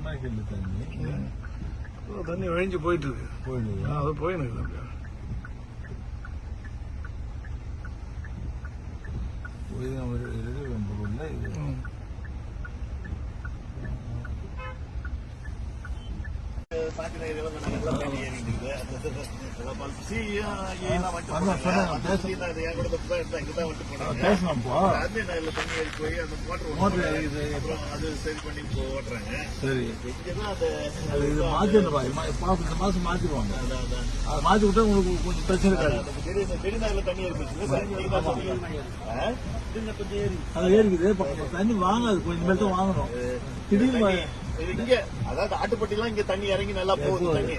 தண்ணி தண்ணி தண்ணி வழிஞ்சு போயிட்டு இருக்கு. போயிடுது அது போயினுக்குது மாசம் மாத்திடுவாங்க அதை மாத்தி விட்டா உங்களுக்கு கொஞ்சம் பிரச்சனை அது ஏறிக்குது தண்ணி வாங்காது கொஞ்சம் மேல் தான் வாங்கணும் திடீர்னு இங்க அதாவது ஆட்டுப்பட்டிலாம் இங்க தண்ணி இறங்கி நல்லா போகுது தண்ணி.